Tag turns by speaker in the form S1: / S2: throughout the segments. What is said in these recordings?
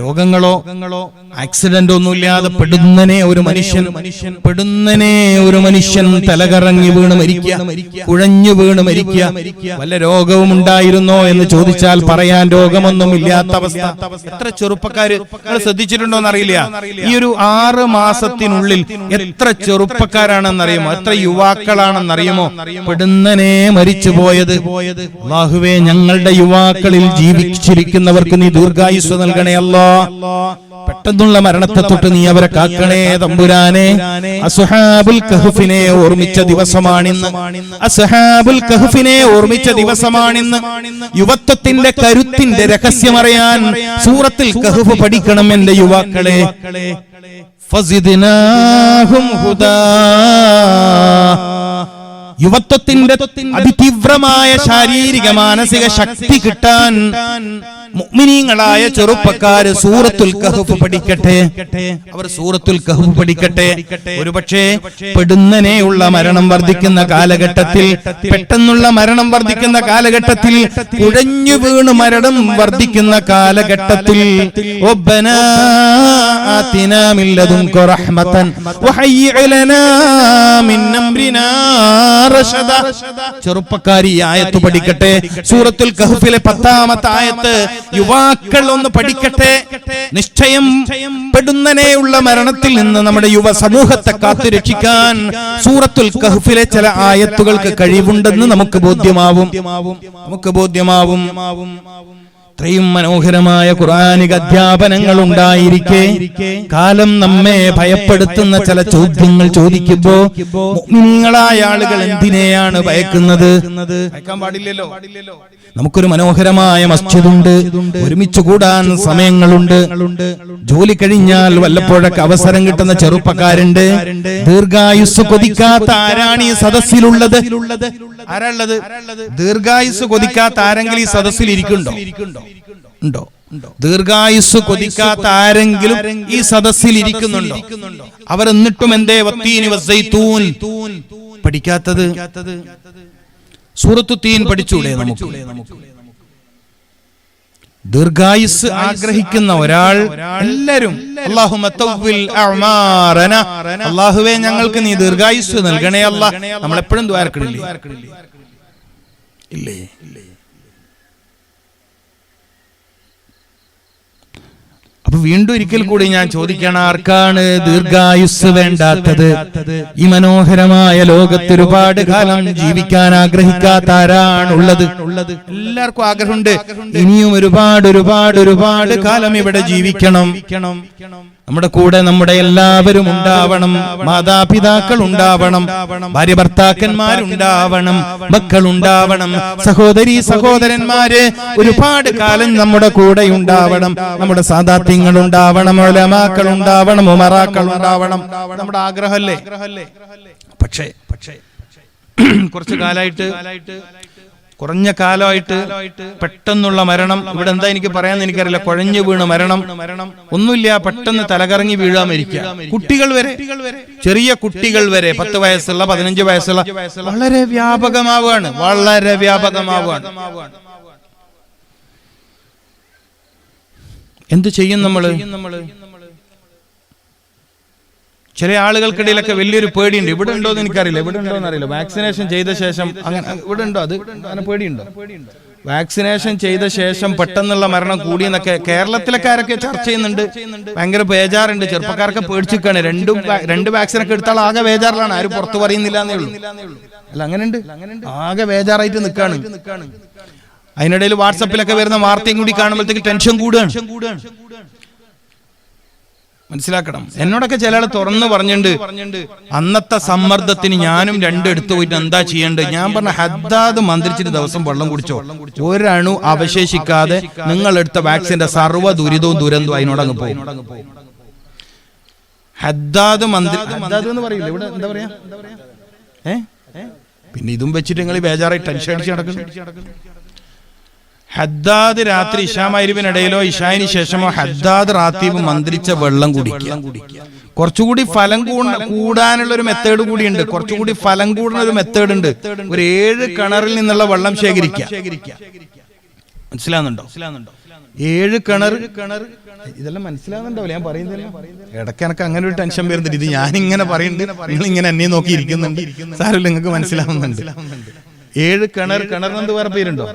S1: രോഗങ്ങളോ ആക്സിഡന്റ് ഒന്നുമില്ലാതെ പെടുന്നനെ ഒരു മനുഷ്യൻ മനുഷ്യൻ. പെടുന്നനെ ഒരു മനുഷ്യൻ തലകറങ്ങി വീണ് മരിക്കുക കുഴഞ്ഞു വീണ് മരിക്കുക. വല്ല രോഗവും ഉണ്ടായിരുന്നോ എന്ന് ചോദിച്ചാൽ പറയാൻ രോഗമൊന്നും ഇല്ലാത്ത അവസ്ഥ. എത്ര ചെറുപ്പക്കാര് ശ്രദ്ധിച്ചിട്ടുണ്ടോ എന്നറിയില്ല ഈ ഒരു ആറ് മാസത്തിനുള്ളിൽ എത്ര ചെറുപ്പക്കാരാണെന്നറിയുമോ? എത്ര യുവാക്കളാണെന്നറിയുമോ? പെടുന്നനെ മരിച്ചു പോയത്. അള്ളാഹുവേ ഞങ്ങളുടെ യുവാക്കളിൽ ജീവിച്ചിരിക്കുന്നവർക്ക് നീ ദീർഘായുസ് നൽകണേ. അല്ലോ പെട്ടെന്നുള്ള മരണത്തെ തൊട്ട് നീ അവരെ കാക്കണേ തമ്പുരാനെ. അസുഹാബുൽ കഹുഫിനെ ഓർമ്മിച്ച ദിവസമാണിന്ന്. അസുഹാബുൽ കഹുഫിനെ ഓർമ്മിച്ച ദിവസമാണിന്ന്. യുവത്വത്തിന്റെ കരുത്തിന്റെ രഹസ്യമറിയാൻ സൂറത്തിൽ കഹുഫ് പഠിക്കണം എന്റെ യുവാക്കളെ. ഹുദാ. യുവത്വത്തിന്റെ അതിതീവ്രമായ ശാരീരിക മാനസിക ശക്തി കിട്ടാൻ മുഅ്മിനീങ്ങളായ ചെറുപ്പക്കാര് സൂറത്തുൽ കഹഫ് പഠിക്കട്ടെ. അവർ സൂറത്തുൽ കഹഫ് പഠിക്കട്ടെ. ഒരുപക്ഷെ പെടുന്നനെയുള്ള മരണം വർദ്ധിക്കുന്ന കാലഘട്ടത്തിൽ പെട്ടെന്നുള്ള മരണം വർദ്ധിക്കുന്ന കാലഘട്ടത്തിൽ കുഴഞ്ഞു വീണ് മരണം വർദ്ധിക്കുന്ന കാലഘട്ടത്തിൽ ചെറുപ്പക്കാരി ആയത്ത് പഠിക്കട്ടെ. സൂറത്തുൽ കഹഫിലെ പത്താമത്തെ ആയത്ത് യുവാക്കൾ ഒന്ന് പഠിക്കട്ടെ. നിശ്ചയം പെടുന്നനെയുള്ള മരണത്തിൽ നിന്ന് നമ്മുടെ യുവ സമൂഹത്തെ കാത്തു രക്ഷിക്കാൻ സൂറത്തുൽ കഹ്ഫിലെ ചില ആയത്തുകൾക്ക് കഴിവുണ്ടെന്ന് നമുക്ക് ബോധ്യമാവും. നമുക്ക് ബോധ്യമാവും. ഇത്രയും മനോഹരമായ ഖുറാനിക അധ്യാപനങ്ങൾ ഉണ്ടായിരിക്കെ കാലം നമ്മെ ഭയപ്പെടുത്തുന്ന ചില ചോദ്യങ്ങൾ ചോദിക്കുമ്പോ നിങ്ങളായ ആളുകൾ എന്തിനെയാണ് ഭയക്കുന്നത്? ഭയക്കാൻ പാടില്ലല്ലോ. നമുക്കൊരു മനോഹരമായ മസ്ജിദുണ്ട്. ഒരുമിച്ച് കൂടാൻ സമയങ്ങളുണ്ട്. ജോലി കഴിഞ്ഞാൽ വല്ലപ്പോഴൊക്കെ അവസരം കിട്ടുന്ന ചെറുപ്പക്കാരുണ്ട്. ദീർഘായുസ് കൊതിക്കാത്ത ആരാണ് ഈ സദസ്സിലുള്ളത്? ആരാളുള്ളത് ദീർഘായുസ് കൊതിക്കാത്ത ആരെങ്കിലും ഈ സദസ്സിൽ ഇരിക്കുന്നുണ്ടോ? ഉണ്ടോ? ദീർഘായുസ് കൊതിക്കാത്ത ആരെങ്കിലും ഈ സദസ്സിൽ ഇരിക്കുന്നുണ്ടോ? അവർ എന്നിട്ടും എന്തേ? വത്തീനി പഠിക്കാത്തത്? സൂറത്തു തീൻ പഠിച്ചൂടെ നമുക്ക്? ദീർഘായുസ് ആഗ്രഹിക്കുന്ന ഒരാൾ അഅ്മാറന. അല്ലാഹുവേ ഞങ്ങൾക്ക് നീ ദീർഘായുസ് നൽകണേ അല്ല നമ്മളെപ്പോഴും എപ്പോഴും ഇല്ലേ? ഇല്ലേ? അപ്പൊ വീണ്ടും ഒരിക്കൽ കൂടി ഞാൻ ചോദിക്കണം ആർക്കാണ് ദീർഘായുസ് വേണ്ടാത്തത്? ഈ മനോഹരമായ ലോകത്ത് ഒരുപാട് കാലം ജീവിക്കാൻ ആഗ്രഹിക്കാത്ത ആരാണുള്ളത്? എല്ലാവർക്കും ആഗ്രഹമുണ്ട്. ഇനിയും ഒരുപാട് ഒരുപാട് ഒരുപാട് കാലം ഇവിടെ ജീവിക്കണം. നമ്മുടെ കൂടെ നമ്മുടെ എല്ലാവരും ഉണ്ടാവണം. മാതാപിതാക്കൾ ഉണ്ടാവണം. ഭാര്യ ഭർത്താക്കന്മാരുണ്ടാവണം മക്കൾ ഉണ്ടാവണം സഹോദരി സഹോദരന്മാര് ഒരുപാട് കാലം നമ്മുടെ കൂടെ ഉണ്ടാവണം. നമ്മുടെ സാദാത്യങ്ങൾ ഉണ്ടാവണം ഒലമാക്കൾ ഉണ്ടാവണം ഉമറാക്കൾ ഉണ്ടാവണം നമ്മുടെ ആഗ്രഹമല്ലേ? പക്ഷേ പക്ഷേ കുറച്ച് കാലായിട്ട് കുറഞ്ഞ കാലമായിട്ട് പെട്ടെന്നുള്ള മരണം. ഇവിടെ എന്താ എനിക്ക് പറയാൻ എനിക്കറിയില്ല. കുഴഞ്ഞു വീണ് മരണം. ഒന്നുമില്ല പെട്ടെന്ന് തലകറങ്ങി വീഴാൻ മരിക്കുക. കുട്ടികൾ വരെ ചെറിയ കുട്ടികൾ വരെ പത്ത് വയസ്സുള്ള പതിനഞ്ച് വയസ്സുള്ള വളരെ വ്യാപകമാവുകയാണ്. വളരെ വ്യാപകമാവുകയാണ്. എന്ത് ചെയ്യും നമ്മൾ? ചില ആളുകൾക്കിടയിലൊക്കെ വലിയൊരു പേടിയുണ്ട്. ഇവിടെ ഉണ്ടോ എന്ന് എനിക്കറിയില്ല. ഇവിടെ ഉണ്ടോ എന്നറിയില്ല. വാക്സിനേഷൻ ചെയ്ത ശേഷം അങ്ങനെ ഇവിടെ ഉണ്ടോ അത് അങ്ങനെ പേടിയുണ്ടോ? വാക്സിനേഷൻ ചെയ്ത ശേഷം പെട്ടെന്നുള്ള മരണം കൂടിയെന്നൊക്കെ കേരളത്തിലൊക്കെ കാരൊക്കെ ചർച്ച ചെയ്യുന്നുണ്ട്. ഭയങ്കര ബേജാറുണ്ട്. ചെറുപ്പക്കാരൊക്കെ പേടിച്ചിരിക്കുകയാണ് രണ്ടും രണ്ട് വാക്സിനൊക്കെ എടുത്താൽ ആകെ ബേജാറിലാണ്. ആരും പുറത്തു പറയുന്നില്ല എന്നേ ഉള്ളൂ. അല്ല അങ്ങനെയുണ്ട്. ആകെ ബേജാറായിട്ട് നിൽക്കാണ്. അതിനിടയിൽ വാട്സപ്പിലൊക്കെ വരുന്ന വാർത്തയും കൂടി കാണുമ്പോഴത്തേക്ക് ടെൻഷൻ കൂടുകയാണ്. മനസ്സിലാക്കണം. എന്നോടൊക്കെ ചില ആൾ തുറന്നു പറഞ്ഞിട്ടുണ്ട് അന്നത്തെ സമ്മർദ്ദത്തിന് ഞാനും രണ്ടും എടുത്തു പോയിട്ട് എന്താ ചെയ്യേണ്ടത്? ഞാൻ പറഞ്ഞ ഹദ്ദാദ് മന്ത്രിച്ചിട്ട് ദിവസം വെള്ളം കുടിച്ചോ? ഒരണു അവശേഷിക്കാതെ നിങ്ങൾ എടുത്ത വാക്സിന്റെ സർവ ദുരിതവും ദുരന്തവും അതിനോട് അങ്ങ് പോകും ഹദ്ദാദ് മന്ത്രി ഹദ്ദാദ് എന്ന് പറയില്ല? ഇവിടെ എന്താ പറയാ? ഏ? പിന്നെ ഇതും വെച്ചിട്ട് നിങ്ങൾ ബേജാറായി ടെൻഷൻ അടിച്ച് നടക്കുന്നു. ഹദ്ദാദ് രാത്രി ഇഷാമൈരുവിനിടയിലോ ഇഷായിന് ശേഷമോ ഹദ്ദാദ് റാത്തീബ് മന്ത്രിച്ച വെള്ളം കുടിക്കുക. കുറച്ചുകൂടി ഫലം കൂ കൂടാനുള്ള ഒരു മെത്തേഡ് കൂടിയുണ്ട്. കുറച്ചുകൂടി ഫലം കൂടുന്ന ഒരു മെത്തേഡ് ഉണ്ട്. ഒരു ഏഴ് കിണറിൽ നിന്നുള്ള വെള്ളം ശേഖരിക്കുക. മനസ്സിലാവുന്നുണ്ടോ? ഏഴ് കിണർ കിണർ. ഇതെല്ലാം മനസ്സിലാവുന്നുണ്ടാവില്ല. ഞാൻ പറയുന്നില്ല ഇടയ്ക്ക് എനിക്ക് അങ്ങനെ ഒരു ടെൻഷൻ വരുന്നുണ്ട്. ഇത് ഞാൻ ഇങ്ങനെ പറയുന്നുണ്ട്. നിങ്ങൾ ഇങ്ങനെ എന്നെ നോക്കി ഇരിക്കുന്നുണ്ട്. സാരമില്ല നിങ്ങൾക്ക് മനസ്സിലാവുന്നുണ്ട്. ഏഴ് കിണർ. കിണർ കിണറിനെന്ത് വേറെ പേരുണ്ടോ?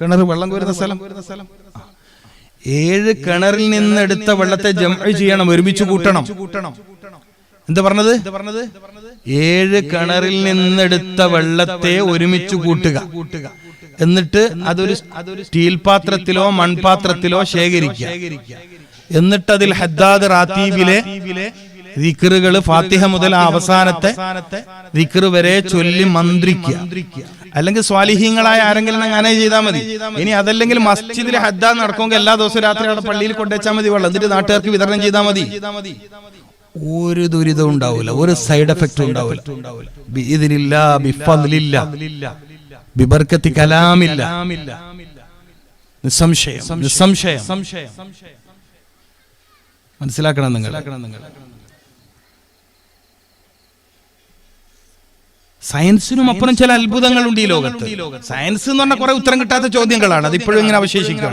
S1: കിണർ വെള്ളം കോരുന്ന സ്ഥലം. ഏഴ് കിണറിൽ നിന്ന് എടുത്ത വെള്ളത്തെ ജമ ചെയ്യണം ഒരുമിച്ച് കൂട്ടണം. എന്താ പറഞ്ഞത്? പറഞ്ഞത് ഏഴ് കിണറിൽ നിന്നെടുത്ത വെള്ളത്തെ ഒരുമിച്ച് കൂട്ടുക. എന്നിട്ട് അതൊരു അതൊരു സ്റ്റീൽ പാത്രത്തിലോ മൺപാത്രത്തിലോ ശേഖരിക്കുക. എന്നിട്ട് അതിൽ ഹദ്ദാദ് റാത്തീബിലെ ദിക്റുകൾ ഫാത്തിഹ മുതൽ അവസാനത്തെ ദിക്റ് വരെ ചൊല്ലി മന്ത്രിക്കുക. അല്ലെങ്കിൽ സ്വാലിഹീങ്ങളായ ആരെങ്കിലും അങ്ങനെ ചെയ്താൽ മതി. ഇനി അതല്ലെങ്കിൽ മസ്ജിദിൽ ഹദ്ദ നടക്കുമെങ്കിൽ എല്ലാ ദിവസവും രാത്രി അവിടെ പള്ളിയിൽ കൊണ്ടുവച്ചാൽ മതി വെള്ളം എന്നിട്ട് നാട്ടുകാർക്ക് വിതരണം ചെയ്താൽ മതി. ഒരു ദുരിതം ഉണ്ടാവില്ല ഒരു സൈഡ് എഫക്റ്റും ഉണ്ടാവില്ല. ഇതിനില്ല ബിഫദ്ലില്ലാ, ബിബർക്കത്തി കലാമില്ല. നിസ്സംശയം നിസ്സംശയം. മനസ്സിലാക്കണം നിങ്ങൾ. സയൻസിനും അപ്പുറം ചില അത്ഭുതങ്ങളുണ്ട് ഈ ലോകത്ത്. സയൻസ് എന്ന് പറഞ്ഞാൽ കുറെ ഉത്തരം കിട്ടാത്ത ചോദ്യങ്ങളാണ്. അത് ഇപ്പോഴും ഇങ്ങനെ അവശേഷിക്കുക.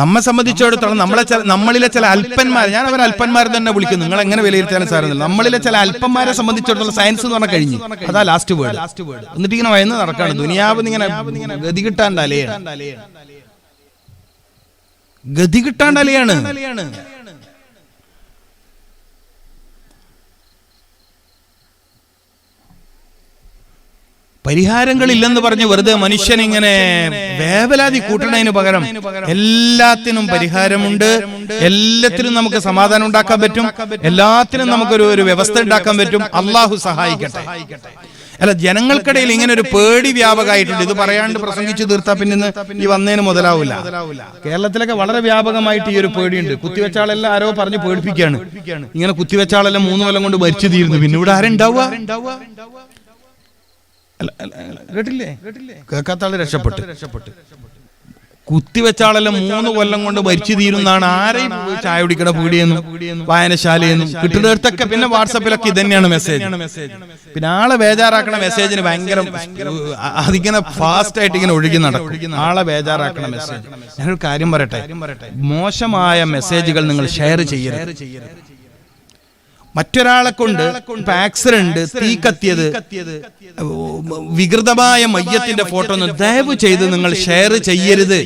S1: നമ്മെ സംബന്ധിച്ചിടത്തോളം നമ്മളെ ചില നമ്മളിലെ ചില അല്പന്മാർ ഞാൻ അവർ അല്പന്മാർ തന്നെ വിളിക്കുന്നു. നിങ്ങൾ എങ്ങനെ വിലയിരുത്താനും സാറുന്നില്ല നമ്മളിലെ ചില അല്പന്മാരെ സംബന്ധിച്ചിടത്തോളം സയൻസ് എന്ന് പറഞ്ഞാൽ കഴിഞ്ഞു. അതാ ലാസ്റ്റ് വേർഡ് ലാസ്റ്റ് വേർഡ് എന്നിട്ട് ഇങ്ങനെ വയന്ന് നടക്കാണ്. ദുനിയാവ് ഇങ്ങനെ ഗതി കിട്ടാണ്ട് അലയാണ് ഗതി കിട്ടാണ്ട് പരിഹാരങ്ങളില്ലെന്ന് പറഞ്ഞ് വെറുതെ മനുഷ്യൻ ഇങ്ങനെ വേവലാതി കൂട്ടണതിന് പകരം എല്ലാത്തിനും പരിഹാരമുണ്ട്. എല്ലാത്തിനും നമുക്ക് സമാധാനം ഉണ്ടാക്കാൻ പറ്റും. എല്ലാത്തിനും നമുക്കൊരു ഒരു വ്യവസ്ഥ ഉണ്ടാക്കാൻ പറ്റും. അള്ളാഹു സഹായിക്കട്ടെ. അല്ല ജനങ്ങൾക്കിടയിൽ ഇങ്ങനെ ഒരു പേടി വ്യാപകമായിട്ടുണ്ട്. ഇത് പറയാണ്ട് പ്രസംഗിച്ചു തീർത്താ പിന്നെ ഈ വന്നതിന് മുതലാവില്ല കേരളത്തിലൊക്കെ വളരെ വ്യാപകമായിട്ട് ഈ ഒരു പേടിയുണ്ട്. കുത്തിവെച്ചാളെല്ലാം ആരോ പറഞ്ഞ് പേടിപ്പിക്കുകയാണ്. ഇങ്ങനെ കുത്തിവെച്ചാളെല്ലാം മൂന്ന് കൊല്ലം കൊണ്ട് മരിച്ചു തീരുന്നു. പിന്നെ ഇവിടെ ആരുണ്ടാവുക? കേട്ടില്ലേ? കേൾക്കാത്ത ആൾ രക്ഷപ്പെട്ടു. രക്ഷപ്പെട്ടു. കുത്തിവെച്ച ആളെല്ലാം മൂന്ന് കൊല്ലം കൊണ്ട് മരിച്ചു തീരുന്നാണ് ആരെയും ചായ കുടിക്കണ പീടിയെന്നും വായനശാലയെന്നും കിട്ടുന്നിടത്തൊക്കെ പിന്നെ വാട്സപ്പിലൊക്കെ ഇതന്നെയാണ് മെസ്സേജ്. പിന്നെ ആളെ ബേജാറാക്കണ മെസ്സേജിന് ഭയങ്കര അതിങ്ങനെ ഫാസ്റ്റ് ആയിട്ട് ഇങ്ങനെ ഒഴുകി നടക്കും. ആളെ ബേജാറാക്കണ മെസ്സേജ്. ഞാനൊരു കാര്യം പറയട്ടെ? മോശമായ മെസ്സേജുകൾ നിങ്ങൾ ഷെയർ ചെയ്യരുത്. മറ്റൊരാളെ കൊണ്ട് ആക്സിഡന്റ് തീ കത്തിയത് വികൃതമായ മയ്യത്തിന്റെ ഫോട്ടോ ഒന്ന് ദയവ് ചെയ്ത് നിങ്ങൾ ഷെയർ ചെയ്യരുത്.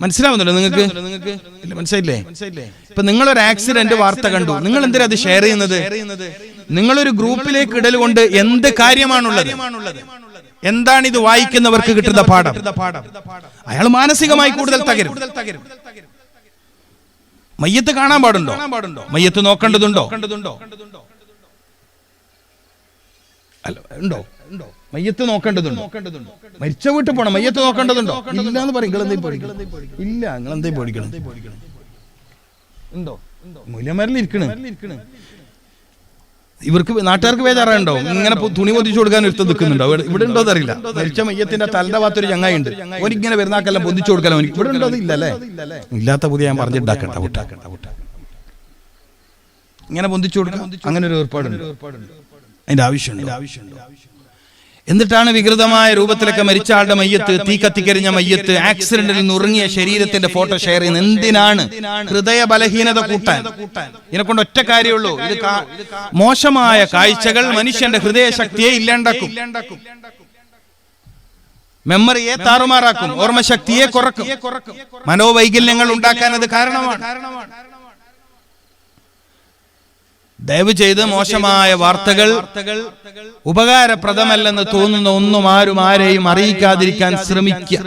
S1: മനസ്സിലാവുന്നല്ലോ നിങ്ങൾക്ക്? നിങ്ങൾക്ക്? മനസ്സിലായില്ലേ? ഇപ്പൊ നിങ്ങളൊരു ആക്സിഡന്റ് വാർത്ത കണ്ടു. നിങ്ങൾ എന്തിനാ അത് ഷെയർ ചെയ്യുന്നത്? നിങ്ങളൊരു ഗ്രൂപ്പിലേക്ക് ഇടൽ കൊണ്ട് എന്ത് കാര്യമാണുള്ളത്? എന്താണ് ഇത് വായിക്കുന്നവർക്ക് കിട്ടുന്ന പാഠം? അയാൾ മാനസികമായി കൂടുതൽ തകരും. മയ്യത്ത് കാണാൻ പാടുണ്ടോ? മയ്യത്ത് നോക്കേണ്ടതുണ്ടോ? അല്ല ഉണ്ടോ? ഉണ്ടോ? മയ്യത്ത് നോക്കേണ്ടതുണ്ടോ? മരിച്ച വീട്ടിൽ പോണം. മയ്യത്ത് നോക്കേണ്ടതുണ്ടോ? ഇല്ല എന്ന് പറയും. നിങ്ങളെന്തേ ഇല്ല നിങ്ങളെന്തേ എന്തെങ്കിലും ഉണ്ടോ? മൂല്യന്മാരിൽ ഇരിക്കണ്. ഇവർക്ക് നാട്ടുകാർക്ക് ബേജാറുണ്ടോ ഇങ്ങനെ തുണി പൊതിച്ചു കൊടുക്കാൻ ഒരുത്തം നിൽക്കുന്നുണ്ടോ? ഇവിടെ- ഉണ്ടോ അറിയില്ല മരിച്ച മയ്യത്തിന്റെ തലന്റെ ഭാഗത്തൊരു ചങ്ങായി ഉണ്ട് ഓനിങ്ങനെ വരുന്നാക്കെല്ലാം പൊതിച്ചു കൊടുക്കാൻ അവനിക്ക് ഇവിടെ ഉണ്ടോ ഇല്ലല്ലേ? ഇല്ലാത്ത പുതിയ ഞാൻ പറഞ്ഞിട്ടാക്കണ്ട വിട്ടാക്കണ്ട ഇങ്ങനെ പൊന്തിച്ചു കൊടുക്കാം. അങ്ങനെ ഒരു ഏർപ്പാടുണ്ട്. അതിന്റെ ആവശ്യമുണ്ട് ആവശ്യമുണ്ട്? എന്നിട്ടാണ് വികൃതമായ രൂപത്തിലൊക്കെ മരിച്ച ആളുടെ മയ്യത്ത് തീ കത്തിക്കരിഞ്ഞ മയ്യത്ത് ആക്സിഡന്റിൽ ഉറങ്ങിയ ശരീരത്തിന്റെ ഫോട്ടോ ഷെയർ ചെയ്യുന്നത് എന്തിനാണ്? ഹൃദയ ബലഹീനത കൂട്ടാൻ. ഇതിനെ കൊണ്ട് ഒറ്റ കാര്യമുള്ളൂ. ഇത് മോശമായ കാഴ്ചകൾ മനുഷ്യന്റെ ഹൃദയ ശക്തിയെ ഇല്ലാണ്ടാക്കും മെമ്മറിയെ താറുമാറാക്കും. ഓർമ്മശക്തിയെ കുറക്കും. മനോവൈകല്യങ്ങൾ ഉണ്ടാക്കാൻ അത് കാരണമാണ്. ദയവ് ചെയ്ത് മോശമായ വാർത്തകൾ ഉപകാരപ്രദമല്ലെന്ന് തോന്നുന്ന ഒന്നും ആരും ആരെയും അറിയിക്കാതിരിക്കാൻ ശ്രമിക്കുക